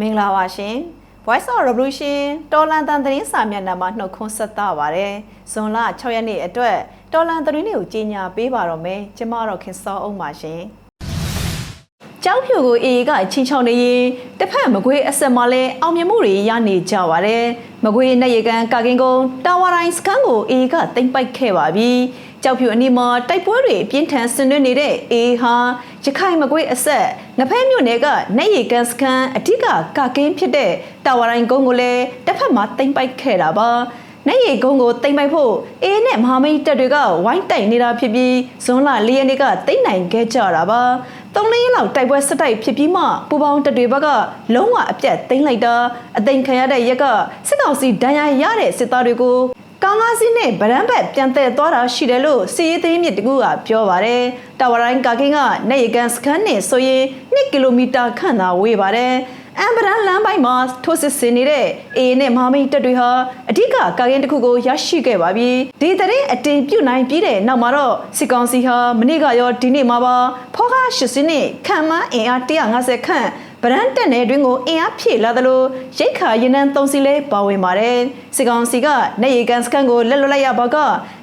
မင်္ဂလာပါရှင် Voice of Revolution တော်လန်တန်သတင်းစာမျက်နှာမှာနှုတ်ခွန်းဆက်သပါရယ်ဇွန်လ6ရက်နေ့အတွက်တော်လန်သတင်းတွေကိုကြီးညာပေးပါတော့မယ်ကျမတော့ခင်စောအောင်ပါရှင်ကျောက်ဖြူကိုအေကချင်းချောင်းနေရင်တစ်ဖက်မကွေးအဆက်မလဲအောင်မြင်မှုတွေရနေကြပါတယ်မကွေးနဲ့ရေကန်ကာကင်ကုန်းတာဝါတိုင်းစကန်ကိုအေကတိမ့်ပိုက်ခဲ့ပါပြီကျောက်ဖြူအနီးမှာတိုက်ပွဲတွေပြင်းထန်ဆင်နွှဲနေတဲ့အေဟာရခိုင်မကွေးအဆက် ငဖဲမြို့နယ်ကနဲ့ရေကန်စကန်အဓိကကာကင်းဖြစ်တဲ့တာဝါတိုင်းကုန်းကိုလည်းတစ်ဖက်မှာတိမ့်ပိုက်ခဲ့တာပါနိုင်ရီကုန်းကိုတိမ့်ပိုက်ဖို့အေးနဲ့မဟာမိတ်တပ်တွေကဝိုင်းတိုက်နေတာဖြစ်ပြီးဇွန်လ၄ရက်နေ့ကတိမ့်နိုင်ခဲ့ကြတာပါသုံးလေးလောက်တိုက်ပွဲစတိုက်ဖြစ်ပြီးမှပူပေါင်းတပ်တွေဘက်ကလုံးဝအပြတ်သိမ်းလိုက်တာအသိမ်းခံရတဲ့ရက်ကစစ်ကောင်စီဒဏ်ရာရတဲ့စစ်သားတွေကို ကားငါးစီးနဲ့ဗရန်ဘက်ပြန်တဲ့သွားတာရှိတယ်လို့စီရေးသတင်းမြစ်တကူကပြောပါတယ်။တာဝရိုင်းကာကင်းကနေရီကန်စခန်းနဲ့ဆိုရင်2ကီလိုမီတာခန့်သာဝေးပါတယ်။အမ်ဗရန်လမ်းပိုင်းမှာထိုးစစ်ဆင်နေတဲ့အေနဲ့မဟာမိတ်တပ်တွေဟာအဓိကကာကင်းတစ်ခုကိုရရှိခဲ့ပါပြီ။ဒီသတင်းအတင်ပြုတ်နိုင်ပြီးတဲ့နောက်မှာတော့စစ်ကောင်စီဟာမနေ့ကရောဒီနေ့မှာပါဖောကား80နဲ့ခံမန်းအင်အား150ခန့် ဗရန်တက်နယ်တွင်ကိုအင်အားဖြည့်လာသလိုရိတ်ခါရင်နှန်းသုံးစီလဲပါဝင်ပါတယ်စစ်ကောင်စီကနေရီကန်စကန်ကိုလက်လွတ်လိုက်ရပါက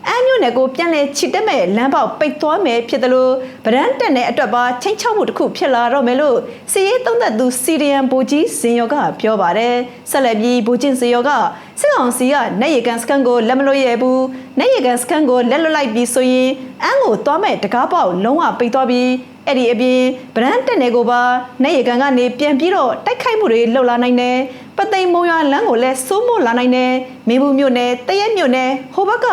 အမ်းမြို့နယ်ကိုပြန်လဲချစ်တက်မဲ့လမ်းပေါက်ပိတ်သွားမယ်ဖြစ်သလိုဗရန်တက်နယ်အတွက်ပါချင်းချောက်မှုတစ်ခုဖြစ်လာတော့မယ်လို့စီရေးသုံးသက်သူစီရီယန်ဘူကြီးဇင်ယောကပြောပါတယ်ဆက်လက်ပြီးဘူချင်းဇင်ယောကစစ်ကောင်စီကနေရီကန်စကန်ကိုလက်မလွတ်ရဘူးနေရီကန်စကန်ကိုလက်လွတ်လိုက်ပြီးဆိုရင်အမ်းကိုသွားမဲ့တကားပေါက်လုံးဝပိတ်သွားပြီး အဲ့ဒီအပြင်ဗရန်တက်နေကိုပါနိုင်ရကန်ကနေပြန်ပြီးတော့တိုက်ခိုက်မှုတွေလှုပ်လာနိုင်တယ်ပသိမ်မုံရွာလမ်းကိုလည်းစိုးမိုးလာနိုင်တယ်မင်းဘူးမြို့နယ်တရက်မြို့နယ်ဟိုဘက်က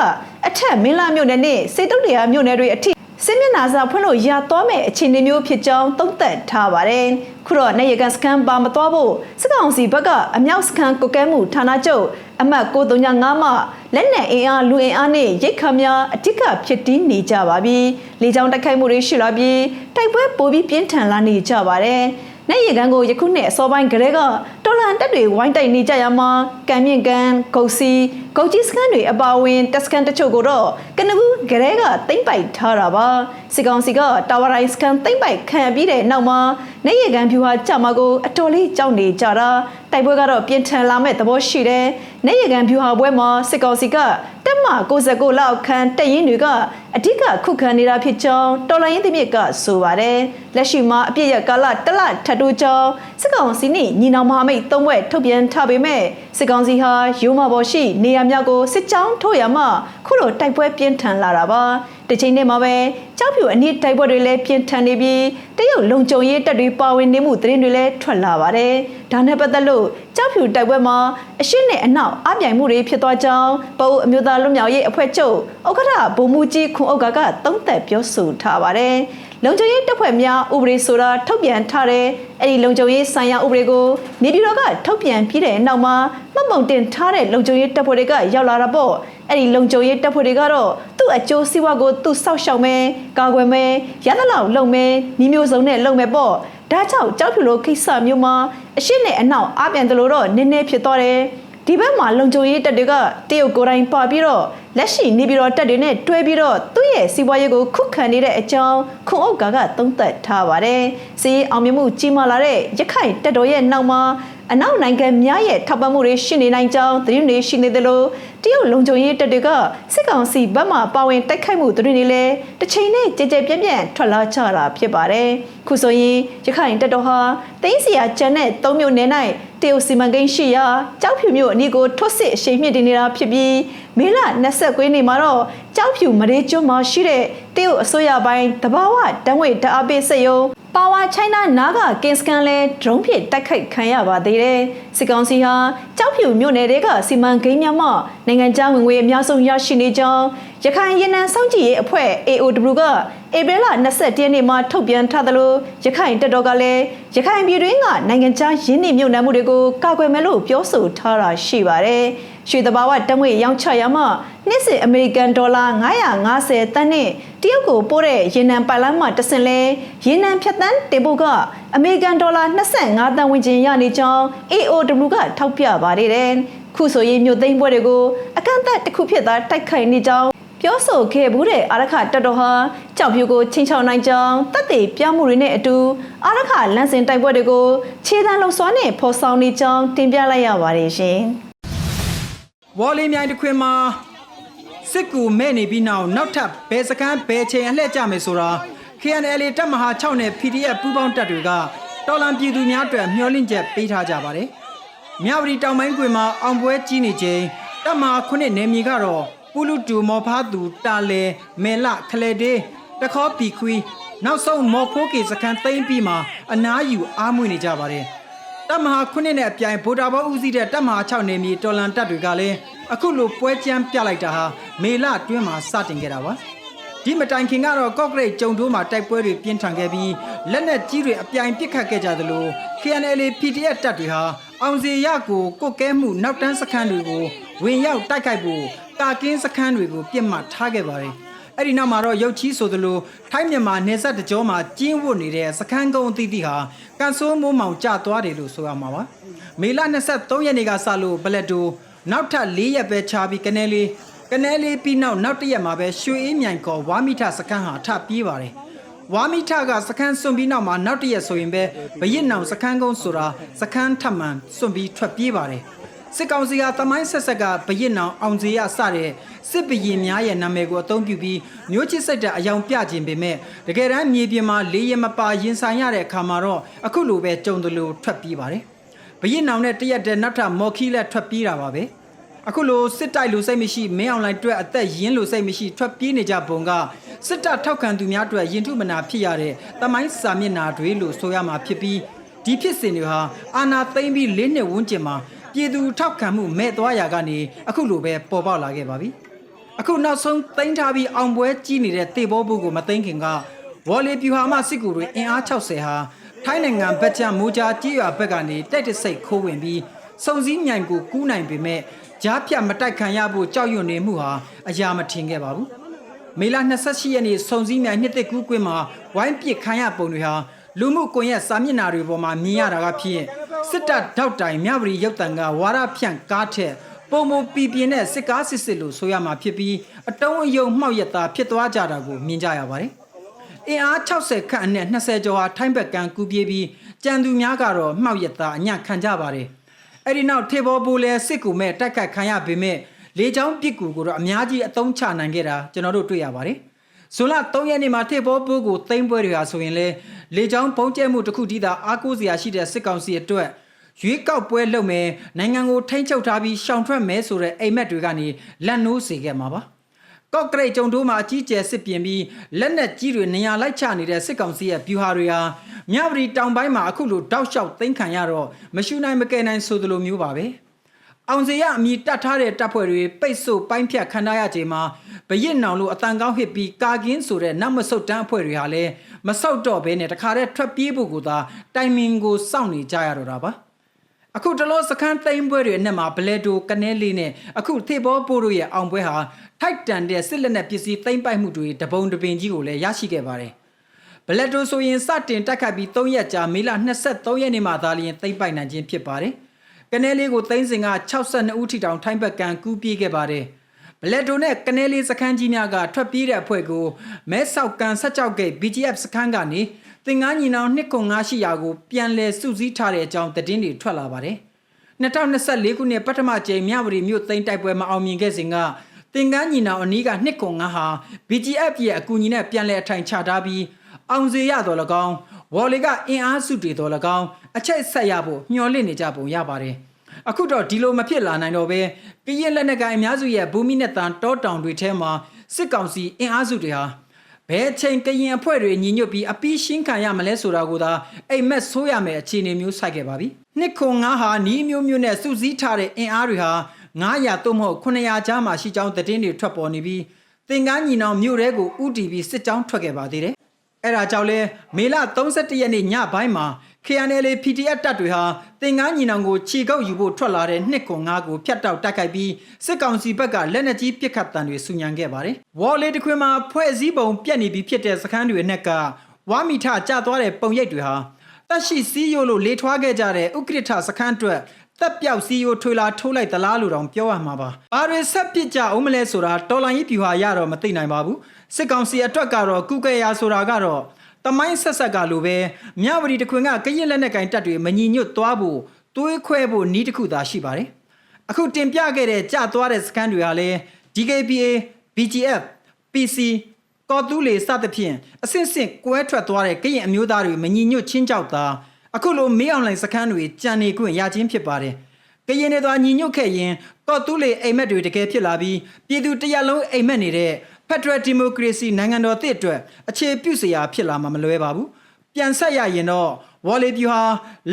အထက်မင်းလာမြို့နယ်နဲ့စေတုတ်တရားမြို့နယ်တွေအထိ စစ်မျက်နှာစာဖွင့်လို့ရသွားမဲ့အခြေအနေမျိုးဖြစ်ကြောင်းသုံးသပ်ထားပါတယ်။ခုတော့နေရကန်စကန်ပါမသွားဖို့စစ်ကောင်စီဘက်ကအမြောက်စကန်ကိုကဲမှုဌာနချုပ်အမှတ်935မှလက်နက်အင်အားလူအင်အားနဲ့ရိတ်ခါများအထက်ကဖြစ်တည်နေကြပါပြီ။လေကြောင်းတိုက်ခိုက်မှုတွေရှိလာပြီးတိုက်ပွဲပိုပြီးပြင်းထန်လာနေကြပါတယ်။ နိုင်ရကန်ကိုယခုနှစ်အစောပိုင်းကလေးကတော်လန်တက်တွေဝိုင်းတိုက်နေကြရမှာကံမြင့်ကန်ဂုတ်စီဂုတ်ကြီးစကန်တွေအပါအဝင်တက်စကန်တချို့ကိုတော့ကနကူကလေးကတိမ့်ပိုက်ထားတာပါစစ်ကောင်စီကတာဝါရိုင်းစကန်တိမ့်ပိုက်ခံပြီးတဲ့နောက်မှာနိုင်ရကန်ဖြူဟာကြမှာကိုအတော်လေးကြောက်နေကြတာ တိုက်ပွဲကတော့ပြင်းထန်လာမဲ့သဘောရှိတယ်နိုင်ရကန်ဖြူဟာပွဲမှာစစ်ကောင်စီကတက်မ69လောက်ခန်းတက်ရင်တွေကအဓိကခုခံနေတာဖြစ်ကြောင်းတော်လိုင်းရင်သမီးကဆိုပါတယ်လက်ရှိမှာအပြည့်ရကာလတလထတ်တိုးကြောင်းစစ်ကောင်စီနှင့်ညီနောင်မဟာမိတ်သုံးဘက်ထုတ်ပြန်ထားပေမဲ့စစ်ကောင်စီဟာရိုးမပေါ်ရှိနေရာများကိုစစ်ကြောင်းထိုးရမှခုလိုတိုက်ပွဲပြင်းထန်လာတာပါ တစ်ချိန်တည်းမှာပဲကြောက်ဖြူအနည်းတိုက်ပွဲတွေလည်းပြင်းထန်နေပြီးတရုတ်လုံခြုံရေးတပ်တွေပါဝင်နေမှုသတင်းတွေလည်းထွက်လာပါတယ်။ဒါနဲ့ပတ်သက်လို့ကြောက်ဖြူတိုက်ပွဲမှာအရှိနဲ့အနောက်အပြိုင်မှုတွေဖြစ်သွားကြောင်းပအုပ်အမျိုးသားလူမျိုးရေးအဖွဲ့ချုပ်ဥက္ကဋ္ဌဗိုလ်မှူးကြီးခွန်ဥက္ကာကသုံးသပ်ပြောဆိုထားပါတယ်။လုံခြုံရေးတပ်ဖွဲ့များဥပဒေဆိုတာထုတ်ပြန်ထားတဲ့အဲ့ဒီလုံခြုံရေးဆိုင်ရာဥပဒေကိုနေပြည်တော်ကထုတ်ပြန်ပြီးတဲ့နောက်မှာမှတ်ပုံတင်ထားတဲ့လုံခြုံရေးတပ်ဖွဲ့တွေကရောက်လာတာပေါ့အဲ့ဒီလုံခြုံရေးတပ်ဖွဲ့တွေကတော့ သူ့အကျိုးစီးပွားကိုသူ့စောက်ရှောက်မယ်ကာကွယ်မယ်ရသလောက်လုံမယ်မိမျိုးစုံနဲ့လုံမယ်ပေါ့ဒါကြောင့်ကြောက်ဖြူလိုခိစ္စမျိုးမှာအရှိနဲ့အနောက်အပြန်တလို့တော့နည်းနည်းဖြစ်သွားတယ်ဒီဘက်မှာလုံခြုံရေးတပ်တွေကတရုတ်ကိုယ်တိုင်ပါပြီးတော့လက်ရှိနေပြီးတော့တပ်တွေနဲ့တွဲပြီးတော့သူ့ရဲ့စီးပွားရေးကိုခုခံနေတဲ့အကြောင်းခွန်အုပ်ကကသုံးသပ်ထားပါတယ်။စီးအောင်မြင်မှုကြီးမားလာတဲ့ရခိုင်တပ်တော်ရဲ့နောက်မှာ အနောက်နိုင်ငံများရဲ့ထောက်ပံ့မှုတွေရှိနေနိုင်ကြောင်းသတင်းတွေရှိနေသလိုတရုတ်လုံခြုံရေးတပ်တွေကစစ်ကောင်စီဘက်မှပါဝင်တိုက်ခိုက်မှုသတင်းတွေလည်းတစ်ချိန်နဲ့ကြဲကြဲပြန့်ပြန့်ထွက်လာကြတာဖြစ်ပါတယ်။ခုဆိုရင်ရခိုင်တပ်တော်ဟာတင်းစီယာကျန်တဲ့၃မြို့နယ်၌တရုတ်စီမံကိန်းရှိရာကြောက်ဖြူမြို့အနီးကိုထွတ်စစ်အရှိန်မြင့်တင်နေတာဖြစ်ပြီးမေလ29ရက်နေ့မှာတော့ကြောက်ဖြူမရေကျွန်းမှာရှိတဲ့တရုတ်အစိုးရပိုင်းတဘာဝတန်းဝေဓာတ်အပိစက်ရုံ ပါဝါချိုင်းနာနာကကင်စကန်လဲဒရုန်းဖြင့်တိုက်ခိုက်ခံရပါသေးတယ်။စစ်ကောင်စီဟာကြောက်ဖြူမြို့နယ်တွေကစီမံကိန်းများမှနိုင်ငံခြားဝင်ငွေအများဆုံးရရှိနေကြောင်း ရခိုင်ရနံစောင့်ကြည့်ရေးအဖွဲ့ AOW ကဧပြီလ22ရက်နေ့မှာထုတ်ပြန်ထားသလိုရခိုင်တပ်တော်ကလည်းရခိုင်ပြည်တွင်းကနိုင်ငံခြားရင်းနှီးမြှုပ်နှံမှုတွေကိုကာကွယ်မယ်လို့ပြောဆိုထားတာရှိပါတယ်။ရွှေတဘာဝတံငွေရောင်းချရမှနှစ်စဉ်အမေရိကန်ဒေါ်လာ950တန်းနဲ့တရုတ်ကိုပို့တဲ့ရေနံပိုက်လိုင်းမှတဆင့်လဲရေနံဖြတ်တန်းတင်ဖို့ကအမေရိကန်ဒေါ်လာ25တန်းဝန်းကျင်ရနေကြောင်း AOW ကထောက်ပြပါတယ်တဲ့ခုဆိုရင်မြို့သိမ်းပွဲတွေကိုအကန့်အသတ်တစ်ခုဖြစ်သာတိုက်ခိုက်နေကြောင်း ပြောဆိုခဲ့ဘူးတဲ့အာရခတတော်ဟာကြောက်ဖြူကိုချင်းချောင်းနိုင်ကြောင်းတပ်တွေပြောင်းမှုတွေနဲ့အတူအာရခလမ်းစဉ်တိုက်ပွဲတွေကိုခြေတန်းလုံစွာနဲ့ဖော်ဆောင်နေကြောင်းတင်ပြလိုက်ရပါတယ်ရှင်ဝေါ်လီမြိုင်တစ်ခွင်မှာစစ်ကူမဲ့နေပြီးနောက်နောက်ထပ်ဘယ်စကမ်းဘယ်ချိန်အလှည့်ကြမယ်ဆိုတာ KNL တပ်မဟာ6နဲ့ PDF ပူးပေါင်းတပ်တွေကတော်လန်ပြည်သူများအတွက်မျှော်လင့်ချက်ပေးထားကြပါတယ်။မြဝတီတောင်ပိုင်းကွင်မှာအောင်ပွဲကြီးနေချိန်တပ်မဟာ9နယ်မြေကတော့ ပူလူတူမော်ဖားသူတာလဲမဲလခလဲဒေးတခေါပီခွီနောက်ဆုံးမော်ဖိုးကေစခန်းသိမ်းပြီးမှအနားယူအားမွေးနေကြပါတယ်။တပ်မဟာခုနှစ်နဲ့အပြိုင်ဗိုလ်တော်ဘောဦးစီးတဲ့တပ်မဟာ6နေမြေတော်လန်တပ်တွေကလည်းအခုလိုပွဲကြမ်းပြလိုက်တာဟာမေလတွင်းမှာစတင်ခဲ့တာပါဒီမတိုင်ခင်ကတော့ကော့ဂရိတ်ကြုံတိုးမှာတိုက်ပွဲတွေပြင်းထန်ခဲ့ပြီးလက်နက်ကြီးတွေအပြိုင်ပစ်ခတ်ခဲ့ကြသလို KNL PDF တပ်တွေဟာအောင်စီရကိုကုတ်ကဲမှုနောက်တန်းစခန်းတွေကိုဝင်ရောက်တိုက်ခိုက်ဖို့ ကာကင်းစခန်းတွေကိုပြစ်မှတ်ထားခဲ့ပါတယ်အဲ့ဒီနောက်မှာတော့ရုပ်ချီးဆိုသလိုထိုင်းမြန်မာနေဆက်တကြောမှာကျင်းဝတ်နေတဲ့စခန်းကုန်းအသီးသီးဟာကန်ဆိုးမိုးမောင်ကျသွားတယ်လို့ဆိုရမှာပါမေလ23ရက်နေ့ကစလို့ဘလက်တိုနောက်ထပ်၄ရက်ပဲခြားပြီးကနေလေးကနေလေးပြီးနောက်နောက်တစ်ရက်မှာပဲရွှေအေးမြိုင်ကောဝါမိထစခန်းဟာထပ်ပြေးပါတယ်ဝါမိထကစခန်းစွန့်ပြီးနောက်မှာနောက်တစ်ရက်ဆိုရင်ပဲဘရစ်နောင်စခန်းကုန်းဆိုတာစခန်းထပ်မှန်စွန့်ပြီးထွက်ပြေးပါတယ် စစ်ကောင်စီကတမိုင်းဆက်ဆက်ကဘရစ်နောင်အောင်စီရစတဲ့စစ်ဘရင်များရဲ့နာမည်ကိုအသုံးပြုပြီးမျိုးချစ်စိတ်တဲ့အယောင်ပြခြင်းပေမဲ့တကယ်တမ်းမြေပြင်မှာလေးရမပါရင်ဆိုင်ရတဲ့အခါမှာတော့အခုလိုပဲကြုံတယ်လို့ထွက်ပြေးပါတယ်ဘရစ်နောင်နဲ့တရက်တည်းနောက်ထပ်မော်ခီလက်ထွက်ပြေးတာပါပဲအခုလိုစစ်တိုက်လူစိတ်မရှိမင်းအောင်လိုင်းအတွက်အသက်ရင်းလူစိတ်မရှိထွက်ပြေးနေကြပုံကစစ်တပ်ထောက်ခံသူများအတွက်ရင်ထုမနာဖြစ်ရတဲ့တမိုင်းစာမျက်နှာတွေလို့ဆိုရမှာဖြစ်ပြီးဒီဖြစ်စဉ်တွေဟာအာနာသိမ့်ပြီး၄နှစ်ဝန်းကျင်မှာ ပြည်သူထောက်ခံမှုမဲ့သွားရာကနေအခုလိုပဲပေါ်ပေါက်လာခဲ့ပါပြီအခုနောက်ဆုံးသိမ်းထားပြီးအောင်ပွဲကြီးနေတဲ့တေဘောဘူးကိုမသိမ်းခင်ကဝေါ်လီပြူဟာမစစ်ကူတွေအင်အား60ဟာထိုင်းနိုင်ငံဘက်ချံမူဂျာကြီးရွာဘက်ကနေတိုက်တဆိတ်ခိုးဝင်ပြီးစုံစည်းမြိုင်ကိုကူးနိုင်ပေမဲ့ကြားဖြတ်မတိုက်ခံရဖို့ကြောက်ရွံ့နေမှုဟာအရာမထင်ခဲ့ပါဘူးမေလ28ရက်နေ့စုံစည်းမြိုင်နှစ်သက်ကူးကွင်းမှာဝိုင်းပစ်ခံရပုံတွေဟာလူမှုကွန်ရက်စာမျက်နှာတွေပေါ်မှာမြင်ရတာကဖြစ် စစ်တပ်တောက်တိုင်မြဝတီရုပ်တံကဝါရဖြန့်ကားထက်ပုံမပီပြင်းတဲ့စစ်ကားစစ်စစ်လို့ဆိုရမှာဖြစ်ပြီးအတုံးအယုံမှောက်ရက်သားဖြစ်သွားကြတာကိုမြင်ကြရပါတယ်အင်အား60ခန့်အနက်20ကျော်ဟာထိုင်းဘက်ကန်ကူးပြေးပြီးကြံသူများကတော့မှောက်ရက်သားအညံ့ခံကြပါတယ်အဲ့ဒီနောက်ထေဘောပူလဲစစ်ကူမဲ့တိုက်ခိုက်ခံရပေမဲ့လေချောင်းပစ်ကူကိုတော့အများကြီးအသုံးချနိုင်ခဲ့တာကျွန်တော်တို့တွေ့ရပါတယ်။ ဇွန်လ3ရက်နေ့မှာထေဘောပူကိုသိမ်းပွဲတွေဟာဆိုရင်လေလေချောင်းပုံကျဲမှုတစ်ခုတည်းသာအားကိုးစရာရှိတဲ့စစ်ကောင်စီအတွက်ရွေးကောက်ပွဲလုပ်မယ်နိုင်ငံကိုထိန်းချုပ်ထားပြီးရှောင်ထွက်မယ်ဆိုတဲ့အိမ်မက်တွေကနေလက်နိုးစေခဲ့မှာပါ။ကော့ကရိတ်ကြုံတိုးမှာအကြီးကျယ်စစ်ပြင်ပြီးလက်နက်ကြီးတွေနေရာလိုက်ချနေတဲ့စစ်ကောင်စီရဲ့ဗျူဟာတွေဟာမြဝတီတောင်ပိုင်းမှာအခုလိုတောက်လျှောက်သိမ်းခံရတော့မရှူနိုင်မကယ်နိုင်ဆိုသလိုမျိုးပါပဲ အောင်စရအမိတတ်ထားတဲ့တပ်ဖွဲ့တွေပိတ်ဆို့ပိုင်းဖြတ်ခံရရချိန်မှာဘရစ်နောင်လို့အတန်ကောင်းဟစ်ပြီးကာကင်းဆိုတဲ့နတ်မဆုတ်တန်းအဖွဲ့တွေဟာလည်းမဆုတ်တော့ဘဲနဲ့တခါတည်းထွက်ပြေးဖို့ကိုသာတိုင်မင်ကိုစောင့်နေကြရတော့တာပါအခုတလောစခန်းသိမ်းပွဲတွေနဲ့မှာဘလဲတိုကနေလေးနဲ့အခုသေဘောပိုးတို့ရဲ့အောင်ပွဲဟာထိုက်တန်တဲ့စစ်လက်နက်ပစ္စည်းသိမ်းပိုက်မှုတွေတပုံတပင်ကြီးကိုလည်းရရှိခဲ့ပါတယ်။ဘလက်တိုဆိုရင်စတင်တက်ခတ်ပြီး3ရက်ကြာမေလ23ရက်နေ့မှသာလျှင်သိမ်းပိုက်နိုင်ခြင်းဖြစ်ပါတယ်။ ကနေလေးကိုသိမ်းစဉ်က62ဦးထိတောင်ထိုင်းဘက်ကန်ကူးပြေးခဲ့ပါတယ်။ဘလက်တိုနဲ့ကနေလေးစခန်းကြီးများကထွက်ပြေးတဲ့အဖွဲ့ကိုမဲဆောက်ကန်ဆက်ကြောက်က BGF စခန်းကနေသင်္ကန်းညီနောင်နှစ်ခုငါရှိရာကိုပြန်လည်စုစည်းထားတဲ့အကြောင်းသတင်းတွေထွက်လာပါတယ်။2024ခုနှစ်ပထမကြိမ်မြဝတီမြို့သိမ်းတိုက်ပွဲမှာအောင်မြင်ခဲ့စဉ်ကသင်္ကန်းညီနောင်အနီးကနှစ်ခုငါဟာ BGF ရဲ့အကူအညီနဲ့ပြန်လည်အထိုင်ချထားပြီးအောင်စေရတော်၎င်း ဝေါ်လီကအင်အားစုတွေတော်၎င်းအချက်ဆက်ရဖို့မျှော်လင့်နေကြပုံရပါတယ်။အခုတော့ဒီလိုမဖြစ်လာနိုင်တော့ပဲကရင်လက်နက်ကိုင်အများစုရဲ့ဘူမိနဲ့တန်တောတောင်တွေထဲမှာစစ်ကောင်စီအင်အားစုတွေဟာဘယ်ချိန်ကရင်အဖွဲ့တွေညီညွတ်ပြီးအပီးရှင်းခံရမလဲဆိုတာကိုသာအိမ်မက်ဆိုးရမယ်အခြေအနေမျိုးစိုက်ခဲ့ပါပြီနှစ်ခုငါးဟာနီးမျိုးမျိုးနဲ့စုစည်းထားတဲ့အင်အားတွေဟာ900သို့မဟုတ်900ကြားမှာရှိကြောင်းသတင်းတွေထွက်ပေါ်နေပြီးသင်္ကန်းညီနောင်မြို့တဲကိုဥတီပြီးစစ်ကြောင်းထွက်ခဲ့ပါသေးတယ် အဲ့ဒါကြောင့်လဲမေလ31ရက်နေ့ညပိုင်းမှာ KNL PTF တပ်တွေဟာတင်ငန်းညီနောင်ကိုခြေကုပ်ယူဖို့ထွက်လာတဲ့နှစ်ခွန်ငါးကိုဖျက်တောက်တိုက်ခိုက်ပြီးစစ်ကောင်စီဘက်ကလက်နက်ကြီးပစ်ခတ်တံတွေဆူညံခဲ့ပါတယ်။ဝေါ်လေးတစ်ခွင်မှာဖွဲ့စည်းပုံပြက်နေပြီးဖြစ်တဲ့စခန်းတွေနဲ့ကဝါမီထကျသွားတဲ့ပုံရိပ်တွေဟာတက်ရှိစည်းရိုးလို့လေထွားခဲ့ကြတဲ့ဥက္ကဋ္ဌစခန်းအတွက် တက်ပြောက်စီယိုထွေလာထိုးလိုက်သလားလို့တောင်ပြောရမှာပါ။ဘာတွေဆက်ပစ်ကြအောင်မလဲဆိုတာတော်လိုင်းကြီးပြူဟာရတော့မသိနိုင်ပါဘူး။စစ်ကောင်စီအတွက်ကတော့ကုကဲရာဆိုတာကတော့တမိုင်းဆက်ဆက်ကလိုပဲမြဝတီတခွင်ကကရင်လက်နက်ကင်တပ်တွေမညီညွတ်သွားဖို့သွေးခွဲဖို့နီးတစ်ခုသာရှိပါတယ်။အခုတင်ပြခဲ့တဲ့ကြာသွားတဲ့စကန်တွေဟာလည်း DKPA BGF PC ကော်တူးလေစသဖြင့်အဆင့်ဆင့်ကွဲထွက်သွားတဲ့ကရင်အမျိုးသားတွေမညီညွတ်ချင်းကြောက်တာ အခုလိုမေးအွန်လိုင်းစခန်းတွေကြံနေခွင့်ရချင်းဖြစ်ပါတယ်။ကရင်တွေသာညီညွတ်ခဲ့ရင်ကော်တူးလေအိမ်မက်တွေတကယ်ဖြစ်လာပြီးပြည်သူတရက်လုံးအိမ်မက်နေတဲ့ Federal Democracy နိုင်ငံတော်သစ်အတွက်အခြေပြုစရာဖြစ်လာမှာမလွဲပါဘူး။ပြန်ဆက်ရရင်တော့ဝေါ်လီပြူဟာ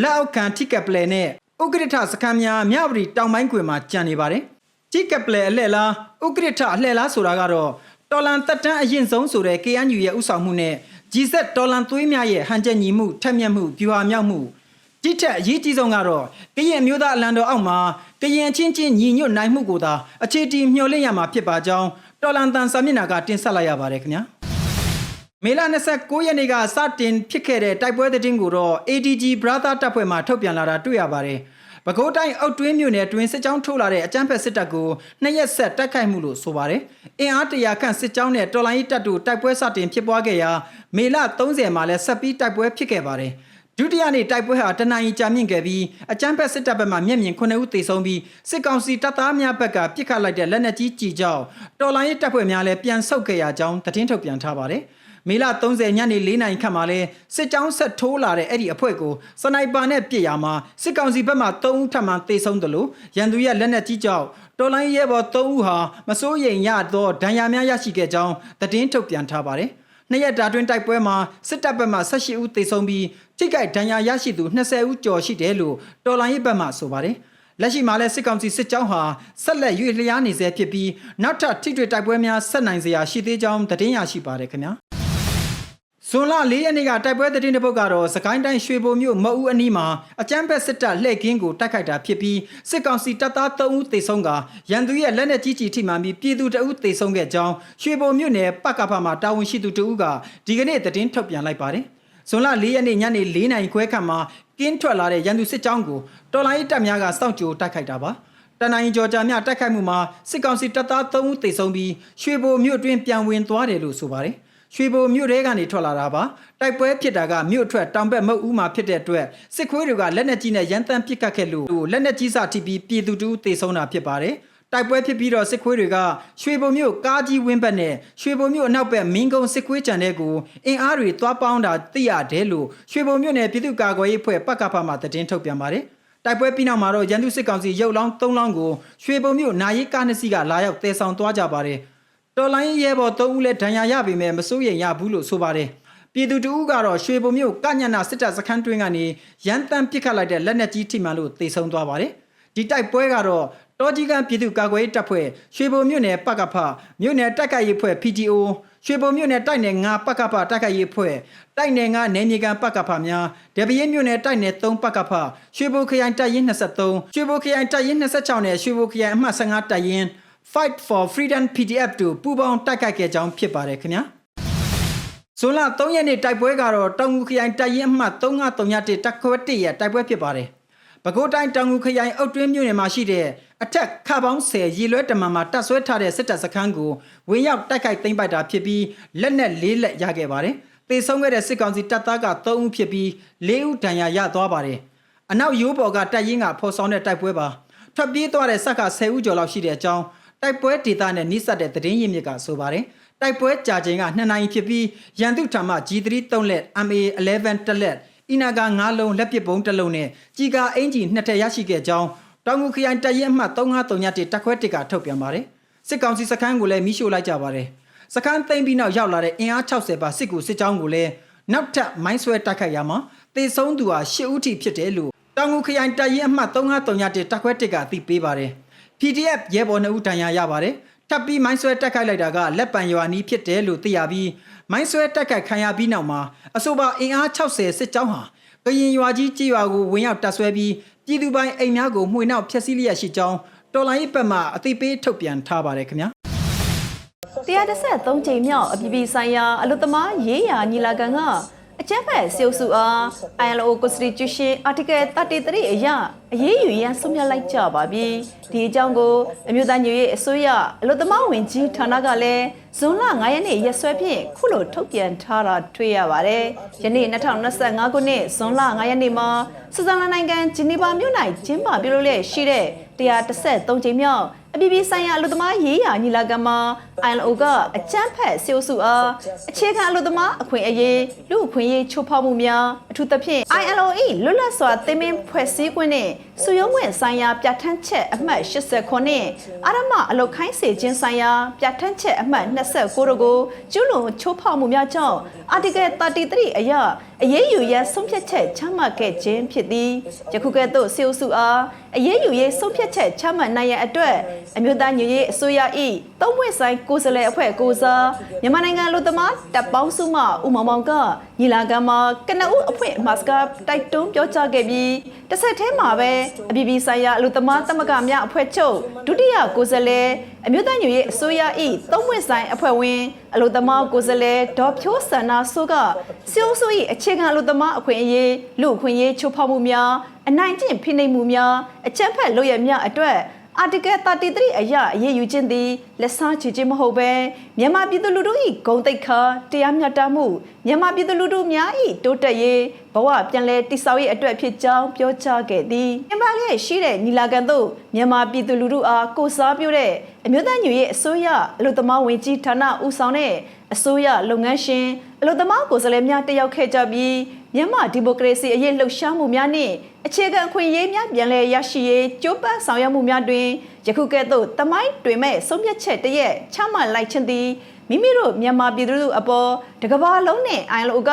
လက်အောက်ခံထိကပ်ပလဲနဲ့ဥက္ကဋ္ဌစခန်းများမြဝတီတောင်ပိုင်းကွယ်မှာကြံနေပါတယ်။တိကပလေအလှဲ့လားဥက္ကဋ္ဌအလှဲ့လားဆိုတာကတော့တော်လန်တက်တန်းအရင်ဆုံးဆိုတဲ့ KNU ရဲ့ဥဆောင်မှုနဲ့ G7 တော်လန်သွေးများရဲ့ဟန်ချက်ညီမှုထက်မြက်မှုပြူဟာမြောက်မှုတိထက်အရေးကြီးဆုံးကတော့ကရင်အမျိုးသားအလံတော်အောက်မှာကရင်အချင်းချင်းညီညွတ်နိုင်မှုကိုသာအခြေတည်မျှော်လင့်ရမှာဖြစ်ပါကြောင်းတော်လန်တန်စာမျက်နှာကတင်ဆက်လိုက်ရပါတယ်ခင်ဗျာမေလ29ရက်နေ့ကစတင်ဖြစ်ခဲ့တဲ့တိုက်ပွဲသတင်းကိုတော့ ADG Brother တပ်ဖွဲ့မှထုတ်ပြန်လာတာတွေ့ရပါတယ်။ ပဲခူးတိုင်းအောက်တွင်းမြို့နယ်တွင်စစ်ကြောင်းထိုးလာတဲ့အကြမ်းဖက်စစ်တပ်ကိုနှစ်ရက်ဆက်တိုက်ခိုက်မှုလို့ဆိုပါတယ်။အင်အားတရာခန့်စစ်ကြောင်းနဲ့တော်လိုင်းရေးတပ်တို့တိုက်ပွဲစတင်ဖြစ်ပွားခဲ့ရာမေလ30မှာလည်းဆက်ပြီးတိုက်ပွဲဖြစ်ခဲ့ပါတယ်။ဒုတိယနေ့တိုက်ပွဲဟာတနင်္လာရီကြာမြင့်ခဲ့ပြီးအကြမ်းဖက်စစ်တပ်ဘက်မှမျက်မြင်9ဦးသေဆုံးပြီးစစ်ကောင်စီတပ်သားများဘက်ကပြစ်ခတ်လိုက်တဲ့လက်နက်ကြီးကြီးကြောင့်တော်လိုင်းရေးတပ်ဖွဲ့များလည်းပြန်ဆုတ်ခဲ့ရကြောင်းသတင်းထုတ်ပြန်ထားပါတယ်။ မေလ30ညနေ4နာရီခန့်မှာလဲစစ်ကြောင်းဆက်ထိုးလာတဲ့အဲ့ဒီအဖွဲ့ကိုစနိုက်ပါနဲ့ပစ်ရမှာစစ်ကောင်စီဘက်မှ3ဦးထပ်မံတေဆုံးတယ်လို့ရန်သူရဲ့လက်နက်ကြီးကြောင့်တော်လိုင်းရဲဘော်3ဦးဟာမစိုးရိမ်ရသောဒဏ်ရာများရရှိခဲ့ကြောင်းသတင်းထုတ်ပြန်ထားပါတယ်။နှစ်ရက်တာတွင်တိုက်ပွဲမှာစစ်တပ်ဘက်မှ18ဦးသေဆုံးပြီးထိခိုက်ဒဏ်ရာရရှိသူ20ဦးကျော်ရှိတယ်လို့တော်လိုင်းရဲဘက်မှဆိုပါတယ်။လက်ရှိမှာလဲစစ်ကောင်စီစစ်ကြောင်းဟာဆက်လက်ရွေ့လျားနေဆဲဖြစ်ပြီးနောက်ထပ်ထိတွေ့တိုက်ပွဲများဆက်နိုင်စရာရှိသေးကြောင်းသတင်းရရှိပါတယ်ခင်ဗျာ ဇွန်လ၄ရက်နေ့ကတိုက်ပွဲသတင်းတစ်ပုဒ်ကတော့စကိုင်းတိုင်းရွှေဘိုမြို့မအူးအနီးမှာအကြမ်းဖက်စစ်တပ်လှည့်ကင်းကိုတိုက်ခိုက်တာဖြစ်ပြီးစစ်ကောင်စီတပ်သား3ဦးသေဆုံးကရန်သူရဲ့လက်နက်ကြီးကြီးထိမှန်ပြီးပြည်သူ2ဦးသေဆုံးခဲ့ကြောင်းရွှေဘိုမြို့နယ်ပကဖမှာတာဝန်ရှိသူ2ဦးကဒီကနေ့သတင်းထုတ်ပြန်လိုက်ပါတယ်ဇွန်လ၄ရက်နေ့ညနေ၄နာရီခွဲခန့်မှာကင်းထွက်လာတဲ့ရန်သူစစ်ကြောင်းကိုတော်လိုင်းတပ်များကစောင့်ကြိုတိုက်ခိုက်တာပါတနင်္လာရီကြော်ကြာမြတိုက်ခိုက်မှုမှာစစ်ကောင်စီတပ်သား3ဦးသေဆုံးပြီးရွှေဘိုမြို့တွင်ပြန်ဝင်သွားတယ်လို့ဆိုပါတယ် ရွှေဘိုမြို့ထဲကနေထွက်လာတာပါတိုက်ပွဲဖြစ်တာကမြို့အထွက်တောင်ဘက်မုတ်ဦးမှာဖြစ်တဲ့အတွက်စစ်ခွေးတွေကလက်နက်ကြီးနဲ့ရန်တမ်းပစ်ခတ်ခဲ့လို့လက်နက်ကြီးစထိပြီးပြည်သူတူသေဆုံးတာဖြစ်ပါတယ်တိုက်ပွဲဖြစ်ပြီးတော့စစ်ခွေးတွေကရွှေဘုံမြို့ကားကြီးဝင်းဘက်နဲ့ရွှေဘုံမြို့အနောက်ဘက်မင်းကုန်းစစ်ခွေးကြံတဲ့ကိုအင်အားတွေသွားပေါင်းတာသိရတယ်လို့ရွှေဘုံမြို့နယ်ပြည်သူ့ကာကွယ်ရေးအဖွဲ့ပကဖမှသတင်းထုတ်ပြန်ပါတယ်တိုက်ပွဲပြီးနောက်မှာတော့ရန်သူစစ်ကောင်စီရုပ်လောင်း၃လောင်းကိုရွှေဘုံမြို့နာရီကားနှစ်စီးကလာရောက်တည်ဆောင်သွားကြပါတယ် တော်လိုင်းရဲဘော်၃ဦးလည်းဒဏ်ရာရပေမဲ့မစိုးရိမ်ရဘူးလို့ဆိုပါတယ်ပြည်သူတဦးကတော့ရွှေဘုံမြို့ကညနာစစ်တပ်စခန်းတွင်းကနေရန်တမ်းပစ်ခတ်လိုက်တဲ့လက်နက်ကြီးထိမှန်လို့တေဆုံးသွားပါတယ်ဒီတိုက်ပွဲကတော့တော်ကြီးကံပြည်သူ့ကာကွယ်ရေးတပ်ဖွဲ့ရွှေဘုံမြို့နယ်ပကဖမြို့နယ်တိုက်ခိုက်ရေးဖွဲ့ PTO ရွှေဘုံမြို့နယ်တိုက်နယ်9ပကဖတိုက်ခိုက်ရေးဖွဲ့တိုက်နယ်9နယ်မြေကန်ပကဖများဒေပရင်မြို့နယ်တိုက်နယ်3ပကဖရွှေဘုံခရိုင်တိုက်ရင်23ရွှေဘုံခရိုင်တိုက်ရင်26နဲ့ရွှေဘုံခရိုင်အမှတ်15တိုက်ရင် Fight for Freedom PDF တို့ပူးပေါင်းတိုက်ခိုက်ခဲ့ကြောင်းဖြစ်ပါတယ်ခင်ဗျာဇွန်လ3ရက်နေ့တိုက်ပွဲကတော့တောင်ငူခရိုင်တိုက်ရင်အမှတ်3931တက်ခွက်1ရဲ့တိုက်ပွဲဖြစ်ပါတယ်ပဲခူးတိုင်းတောင်ငူခရိုင်အုတ်တွင်းမြို့နယ်မှာရှိတဲ့အထက်ခပေါင်း10ရေလွဲတမန်မှာတပ်ဆွဲထားတဲ့စစ်တပ်စခန်းကိုဝင်ရောက်တိုက်ခိုက်သိမ်းပိုက်တာဖြစ်ပြီးလက်နက်၄လက်ရခဲ့ပါတယ်။တေဆုံးခဲ့တဲ့စစ်ကောင်စီတပ်သားက3ဦးဖြစ်ပြီး4ဦးဒဏ်ရာရသွားပါတယ်။အနောက်ရိုးပေါ်ကတပ်ရင်းကဖော်ဆောင်တဲ့တိုက်ပွဲပါ။ထွက်ပြေးသွားတဲ့စက်က10ဦးကျော်လောက်ရှိတဲ့အကြောင်း တိုက်ပွဲဒေသနဲ့နှိစက်တဲ့သတင်းရင်းမြစ်ကဆိုပါတယ်။တိုက်ပွဲကြာချိန်က2နိုင်ဖြစ်ပြီးရန်သူထံမှ G3 3လက် MA11 တစ်လက်အီနာက9လုံးလက်ပစ်ပုံးတစ်လုံးနဲ့ကြီးကာအင်ဂျီနှစ်ထပ်ရရှိခဲ့ကြောင်းတောင်ငူခရိုင်တရဲအမှတ်3531တက်ခွဲတစ်ကထုတ်ပြန်ပါတယ်စစ်ကောင်စီစခန်းကိုလည်းမိရှို့လိုက်ကြပါတယ်စခန်းသိမ်းပြီးနောက်ရောက်လာတဲ့အင်အား60ပါစစ်ကူစစ်ကြောင်းကိုလည်းနောက်ထပ်မိုင်းဆွဲတိုက်ခိုက်ရမှာတေဆုံးသူဟာ10ဦးထိဖြစ်တယ်လို့တောင်ငူခရိုင်တရဲအမှတ်3531တက်ခွဲတစ်ကအသိပေးပါတယ် PDF ရဲဘော်2ဦးတန်ရာရပါတယ်ထပ်ပြီးမိုင်းဆွဲတက်ခိုက်လိုက်တာကလက်ပံရွာနီးဖြစ်တယ်လို့သိရပြီးမိုင်းဆွဲတက်ခိုက်ခံရပြီးနောက်မှာအဆိုပါအင်အား60စစ်ကြောင်းဟာကရင်ရွာကြီးကြေးရွာကိုဝင်ရောက်တပ်ဆွဲပြီးပြည်သူပိုင်းအိမ်များကိုမှွေနောက်ဖျက်ဆီးလျက်ရှိကြောင်းတော်လိုင်းရေးဘက်မှအသိပေးထုတ်ပြန်ထားပါတယ်ခင်ဗျာ133ကြိမ်မြောက်အပြည်ပြည်ဆိုင်ရာအလုသမားရေးရာညီလာခံက ကျန်းဖက်စီအုပ်စုအား ILO Constitution Article 33အရအရေးယူရန်ဆုံးဖြတ်လိုက်ကြပါပြီဒီအကြောင်းကိုအမျိုးသားညွရေးအစိုးရအလို့သမားဝင်ကြီးဌာနကလည်းဇွန်လ9ရက်နေ့ရက်စွဲဖြင့်ခုလိုထုတ်ပြန်ထားတာတွေ့ရပါတယ်ယနေ့2025ခုနှစ်ဇွန်လ9ရက်နေ့မှာဆွစ်ဇာလန်နိုင်ငံဂျနီဗာမြို့၌ကျင်းပပြုလုပ်လျက်ရှိတဲ့133ကြိမ်မြောက်အပြည်ပြည်ဆိုင်ရာအလို့သမားရေးရာညီလာခံမှာ ILO ကအကြမ်းဖက်စီအုပ်စုအားအခြေခံအလို့သမားအခွင့်အရေးလူအခွင့်အရေးချိုးဖောက်မှုများအထူးသဖြင့် ILO ၏လွတ်လပ်စွာတင်မင်ဖွဲ့စည်းခွင့်နှင့်စုရုံးဝင်ဆိုင်ရာပြဋ္ဌာန်းချက်အမှတ်89နှင့်အာရမအလုတ်ခိုင်းစေခြင်းဆိုင်ရာပြဋ္ဌာန်းချက်အမှတ်29တို့ကိုကျူးလွန်ချိုးဖောက်မှုများကြောင့် Article 33အရအရေးယူရန်ဆုံးဖြတ်ချက်ချမှတ်ခဲ့ခြင်းဖြစ်သည်ယခုကဲ့သို့စီအုပ်စုအားအရေးယူရေးဆုံးဖြတ်ချက်ချမှတ်နိုင်ရန်အတွက်အမျိုးသားညွရေးအစိုးရ၏သုံးဝင့်ဆိုင်ကိုယ်စားလှယ်အဖွဲ့ကိုစားမြန်မာနိုင်ငံလူသမားတပ်ပေါင်းစုမှဦးမောင်မောင်ကညီလာခံမှာကနဦးအဖွဲ့မတ်စကတိုက်တွန်းပြောကြားခဲ့ပြီးတစ်ဆက်တည်းမှာပဲအပြည်ပြည်ဆိုင်ရာလူသမားသမဂ္ဂများအဖွဲ့ချုပ်ဒုတိယကိုယ်စားလှယ်အမျိုးသားညွရေးအစိုးရ၏သုံးဝင့်ဆိုင်အဖွဲ့ဝင်အလို့သမားကိုယ်စားလှယ်ဒေါ်ဖြိုးစန္နာဆိုးကစီအုပ်စု၏အခြေခံအလို့သမားအခွင့်အရေးလူအခွင့်အရေးချိုးဖောက်မှုများအနိုင်ကျင့်ဖိနှိပ်မှုများအချက်ဖက်လုပ်ရများအတွက် Article 33အရအရေးယူခြင်းသည်လက်စားချေခြင်းမဟုတ်ဘဲမြန်မာပြည်သူလူထု၏ဂုဏ်သိက္ခာတရားမျှတမှုမြန်မာပြည်သူလူထုများ၏တိုးတက်ရေးဘဝပြန်လည်တည်ဆောက်ရေးအတွက်ဖြစ်ကြောင်းပြောကြားခဲ့သည်မြန်မာရဲ့ရှိတဲ့ညီလာခံသို့မြန်မာပြည်သူလူထုအားကိုစားပြုတဲ့အမျိုးသားညွရေးအစိုးရအလို့သမားဝင်ကြီးဌာနဦးဆောင်တဲ့အစိုးရလုပ်ငန်းရှင်အလို့သမားကိုယ်စားလှယ်များတက်ရောက်ခဲ့ကြပြီးမြန်မာဒီမိုကရေစီအရေးလှုပ်ရှားမှုများနှင့်အခြေခံအခွင့်အရေးများပြန်လည်ရရှိရေးကြိုးပမ်းဆောင်ရွက်မှုများတွင်ယခုကဲ့သို့တမိုင်းတွင်မဲ့ဆုံးဖြတ်ချက်တရက်ချမှတ်လိုက်ခြင်းသည် မိမိတို့မြန်မာပြည်သူတို့အပေါ်တကဘာလုံးနဲ့အိုင်လိုက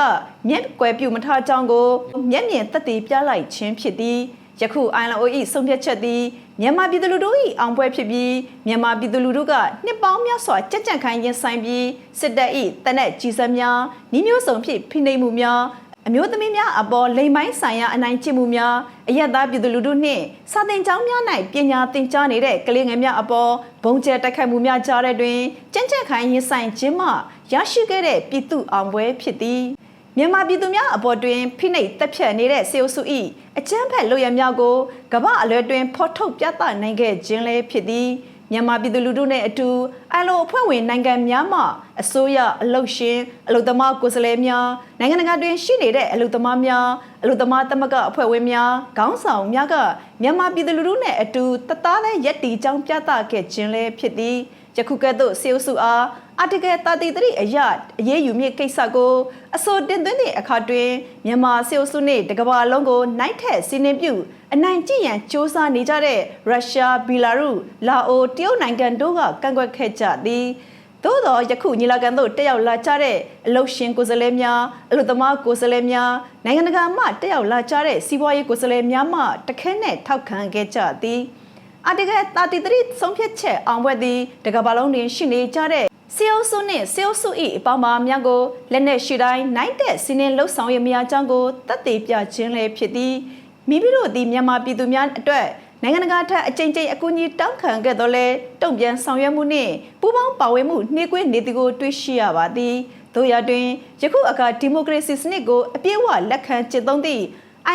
မျက်ကွယ်ပြုမထားကြောင်းကိုမျက်မြင်သက်သေပြလိုက်ခြင်းဖြစ်သည်ယခု ILO ၏ဆုံးဖြတ်ချက်သည်မြန်မာပြည်သူလူထု၏အောင်ပွဲဖြစ်ပြီးမြန်မာပြည်သူလူထုကနှစ်ပေါင်းများစွာကြက်ကြက်ခိုင်းရင်ဆိုင်ပြီးစစ်တပ်၏တနက်ကြီးစက်များနှီးမျိုးစုံဖြင့်ဖိနှိပ်မှုများ အမျိုးသမီးများအပေါ်လိမ်ပိုင်းဆိုင်ရာအနိုင်ကျင့်မှုများအယက်သားပြည်သူလူထုနှင့်စာသင်ကျောင်းများ၌ပညာသင်ကြားနေတဲ့ကလေးငယ်များအပေါ်ဘုံကျဲတိုက်ခိုက်မှုများကြားတဲ့တွင်ကြမ်းကြက်ခိုင်းရင်ဆိုင်ခြင်းမှရရှိခဲ့တဲ့ပြည်သူအောင်ပွဲဖြစ်သည်မြန်မာပြည်သူများအပေါ်တွင်ဖိနှိပ်တပ်ဖြတ်နေတဲ့စေအုပ်စု၏အကြမ်းဖက်လုပ်ရများကိုကမ္ဘာအလွယ်တွင်ဖော်ထုတ်ပြသနိုင်ခဲ့ခြင်းလည်းဖြစ်သည် မြန်မာပြည်သူလူထုနဲ့အတူအလိုအဖွဲ့ဝင်နိုင်ငံများမှအစိုးရအလုတ်ရှင်အလုသမားကိုယ်စားလှယ်များနိုင်ငံတကာတွင်ရှိနေတဲ့အလုသမားများအလုသမားသမဂ္ဂအဖွဲ့ဝင်များခေါင်းဆောင်များကမြန်မာပြည်သူလူထုနဲ့အတူတသားတည်းရက်တီကြောင်းပြသခဲ့ခြင်းလည်းဖြစ်သည်ယခုကဲ့သို့စေအုပ်စုအား Article 33အရအရေးယူမြင့်ကိစ္စကိုအစိုးတင်သွင်းသည့်အခါတွင်မြန်မာစေအုပ်စုနှင့်တကမ္ဘာလုံးကိုနိုင်ထက်စီးနှင်းပြုအနိုင်ကျင့်ရန်စ조사နေကြတဲ့ရုရှား၊ဘီလာရု၊လာအို၊တရုတ်နိုင်ငံတို့ကကန့်ကွက်ခဲ့ကြသည်သို့သောယခုညီလာခံသို့တက်ရောက်လာကြတဲ့အလုရှင်ကိုယ်စားလှယ်များအလုသမားကိုယ်စားလှယ်များနိုင်ငံတကာမှတက်ရောက်လာကြတဲ့စီးပွားရေးကိုယ်စားလှယ်များမှတခဲနဲ့ထောက်ခံခဲ့ကြသည်အာတီကယ်33ဆုံးဖြတ်ချက်အောင်ပွဲသည်တကမ္ဘာလုံးတွင်ရှိနေကြတဲ့ စီအိုဆုနှင့်စီအိုဆု၏အပေါင်းပါများကိုလက်နက်ရှိတိုင်းနိုင်တဲ့စီးနှင်းလှုပ်ဆောင်ရများအကြောင်းကိုတတ်သိပြခြင်းလည်းဖြစ်သည်မိမိတို့သည်မြန်မာပြည်သူများအတွက်နိုင်ငံတကာထက်အကြိမ်ကြိမ်အကူအညီတောင်းခံခဲ့တော့လဲတုံ့ပြန်ဆောင်ရွက်မှုနှင့်ပူးပေါင်းပါဝင်မှုနှေးကွေးနေသည်ကိုတွေ့ရှိရပါသည်တို့ရတွင်ယခုအခါဒီမိုကရေစီစနစ်ကိုအပြည့်အဝလက်ခံကျင့်သုံးသည့်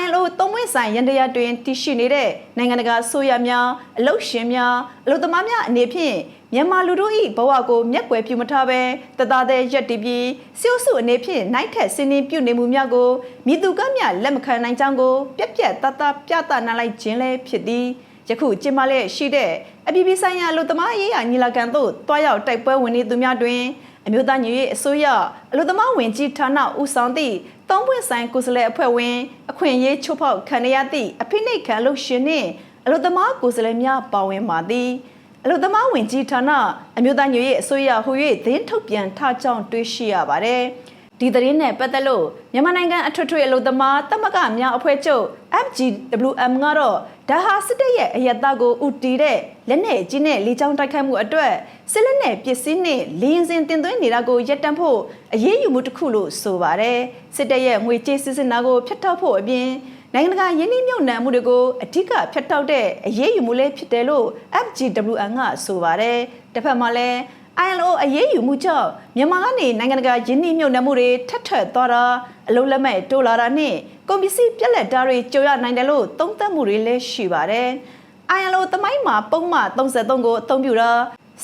ILO သုံးဝင့်ဆိုင်ရန်တရားတွင်တည်ရှိနေတဲ့နိုင်ငံတကာဆိုရများအလုတ်ရှင်များအလုသမားများအနေဖြင့် မြန်မာလူတို့၏ဘဝကိုမျက်ကွယ်ပြုမထားဘဲတသားတဲ့ရက်တည်ပြီးစီအုပ်စုအနေဖြင့်နိုင်ထက်စင်းင်းပြုနေမှုများကိုမိသူကမြလက်မခံနိုင်ကြောင်းကိုပြက်ပြက်တသားပြသနာလိုက်ခြင်းလည်းဖြစ်သည်ယခုကျင်းပလျက်ရှိတဲ့အပြည်ပြည်ဆိုင်ရာလူသမားရေးရာညီလာခံသို့တွားရောက်တိုက်ပွဲဝင်နေသူများတွင်အမျိုးသားညီရေးအစိုးရအလို့သမားဝင်ကြီးဌာနဦးဆောင်သည့်သုံးပွင့်ဆိုင်ကိုယ်စားလှယ်အဖွဲ့ဝင်အခွင့်အရေးချိုးဖောက်ခံရသည့်အဖိနှိတ်ခံလို့ရှင်နှင့်အလို့သမားကိုယ်စားလှယ်များပါဝင်ပါသည် အလို့သမားဝင်ကြီးဌာနအမျိုးသားညီရေးအစိုးရဟူ၍သတင်းထုတ်ပြန်ထားကြောင်းတွေ့ရှိရပါတယ်ဒီသတင်းနဲ့ပတ်သက်လို့မြန်မာနိုင်ငံအထွတ်ထွေအလို့သမားတမကများအဖွဲ့ချုပ် FGWM ကတော့ဒါဟာစစ်တပ်ရဲ့အယက်သားကိုဥတီတဲ့လက်နက်ကြီးနဲ့လေကြောင်းတိုက်ခိုက်မှုအတွက်စစ်လက်နက်ပစ္စည်းနဲ့လေရင်စင်တင်သွင်းနေတာကိုရပ်တန့်ဖို့အရေးယူမှုတစ်ခုလို့ဆိုပါတယ်စစ်တပ်ရဲ့ငွေကြေးစစ်စစ်နာကိုဖျက်တောက်ဖို့အပြင် နိုင်ငံတကာယင်းနှိမ့်မြုပ်နှံမှုတွေကိုအထူးကဖျက်တောက်တဲ့အရေးယူမှုလေးဖြစ်တယ်လို့ FGWN ကဆိုပါတယ်တစ်ဖက်မှာလည်း ILO အရေးယူမှုကြောင့်မြန်မာကနေနိုင်ငံတကာယင်းနှိမ့်မြုပ်နှံမှုတွေထပ်ထပ်သွားတာအလုံးလက်မဲ့တိုးလာတာနဲ့ကွန်ပစ္စည်းပြက်လက်တာတွေကြုံရနိုင်တယ်လို့သုံးသပ်မှုတွေလည်းရှိပါတယ်။ ILO သမိုင်းမှာပုံမှန်33ကိုအသုံးပြုတာ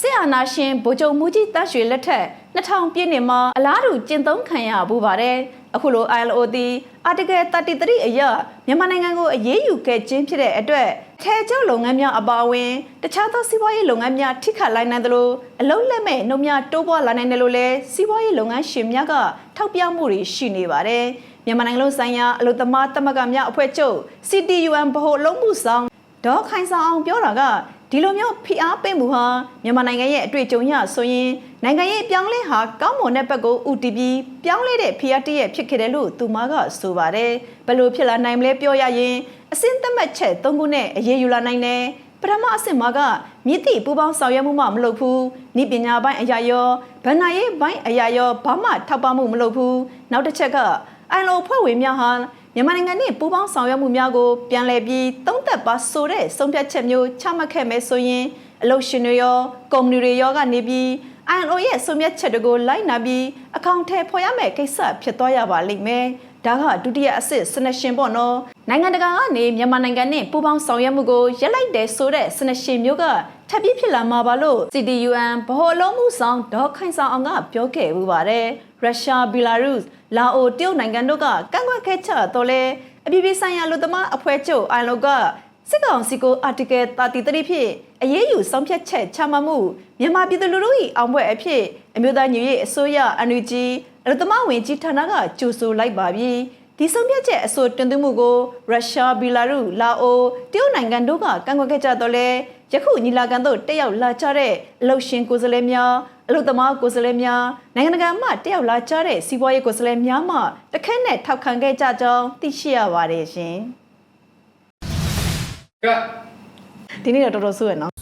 စစ်အာဏာရှင်ဗိုလ်ချုပ်မူကြီးတတ်ရွှေလက်ထက်2000ပြည့်နှစ်မှာအလားတူကျင့်သုံးခံရဘူးပါတယ်။အခုလို ILO သည် Article 33အရမြန်မာနိုင်ငံကိုအရေးယူခဲ့ခြင်းဖြစ်တဲ့အတွက်ထဲကျောက်လုပ်ငန်းများအပါအဝင်တခြားသောစီးပွားရေးလုပ်ငန်းများထိခိုက်လိုက်နိုင်သလိုအလုံးလက်မဲ့နှုံများတိုးပွားလာနိုင်တယ်လို့လည်းစီးပွားရေးလုပ်ငန်းရှင်များကထောက်ပြမှုတွေရှိနေပါတယ်။မြန်မာနိုင်ငံလုံးဆိုင်ရာအလို့သမားတမကများအဖွဲ့ချုပ် CTUM ဗဟိုလုံးမှုဆောင်ဒေါ်ခိုင်ဆောင်အောင်ပြောတာက ဒီလိုမျိုးဖိအားပေးမှုဟာမြန်မာနိုင်ငံရဲ့အတွေ့အကြုံရဆိုရင်နိုင်ငံရေးပြောင်းလဲဟာကောင်းမွန်တဲ့ဘက်ကိုဥတီပြီးပြောင်းလဲတဲ့ဖိအားတရက်ဖြစ်ခဲ့တယ်လို့သူမကဆိုပါတယ်ဘယ်လိုဖြစ်လာနိုင်မလဲပြောရရင်အစင်းသက်မှတ်ချက်၃ခုနဲ့အရေးယူလာနိုင်တယ်ပထမအဆင့်မှာကမြစ်တိပူပေါင်းဆောင်ရွက်မှုမှမလုပ်ဘူးဤပညာပိုင်းအရာရောဗန္နာရေးပိုင်းအရာရောဘာမှထောက်ပံ့မှုမလုပ်ဘူးနောက်တစ်ချက်ကအိုင်လိုဖွဲ့ဝင်များဟာ မြန်မာနိုင်ငံနဲ့ပူးပေါင်းဆောင်ရွက်မှုများကိုပြန်လည်ပြီးသုံးသက်ပါဆိုတဲ့ဆုံးဖြတ်ချက်မျိုးချမှတ်ခဲ့မယ်ဆိုရင်အလုပ်ရှင်တွေရောကုမ္ပဏီတွေရောကနေပြီး ILO ရဲ့ဆုံးဖြတ်ချက်တွေကိုလိုက်နာပြီးအကောင့်ထဲဖော်ရမယ့်ကိစ္စဖြစ်သွားရပါလိမ့်မယ်။ဒါကဒုတိယအဆင့်စနရှင်ပေါ့နော်။နိုင်ငံတကာကနေမြန်မာနိုင်ငံနဲ့ပူးပေါင်းဆောင်ရွက်မှုကိုရက်လိုက်တယ်ဆိုတဲ့စနရှင်မျိုးက ထပ်ပြီးဖြစ်လာမှာပါလို့ CDUN ဗဟိုလုံးမှုဆောင်ဒေါ်ခိုင်ဆောင်အောင်ကပြောခဲ့မှုပါတယ်။ရုရှား၊ဘီလာရုစ်၊လာအိုတရုတ်နိုင်ငံတို့ကကန့်ကွက်ခဲ့ချတော့လဲအပြည်ပြည်ဆိုင်ရာလူသမားအဖွဲ့ချုပ် ILO ကစစ်ကောင်စီကို Article 33ဖြင့်အရေးယူဆုံးဖြတ်ချက်ချမှတ်မှုမြန်မာပြည်သူလူထု၏အောင်ပွဲအဖြစ်အမျိုးသားညီညွတ်ရေးအစိုးရ NUG အလူသမားဝင်ကြီးဌာနကကြိုဆိုလိုက်ပါပြီဒီဆုံးဖြတ်ချက်အဆိုတင်သွင်းမှုကိုရုရှားဘီလာရုလာအိုတရုတ်နိုင်ငံတို့ကကန့်ကွက်ခဲ့ကြတော့လဲ ယခုညီလာခံသို့တက်ရောက်လာကြတဲ့အလုရှင်ကိုယ်စားလှယ်များအလုသမားကိုယ်စားလှယ်များနိုင်ငံတကာမှတက်ရောက်လာကြတဲ့စီးပွားရေးကိုယ်စားလှယ်များမှတခက်နဲ့ထောက်ခံခဲ့ကြကြောင်းသိရှိရပါတယ်ရှင်ကဒီနေ့တော့တော်တော်ဆိုးရနော်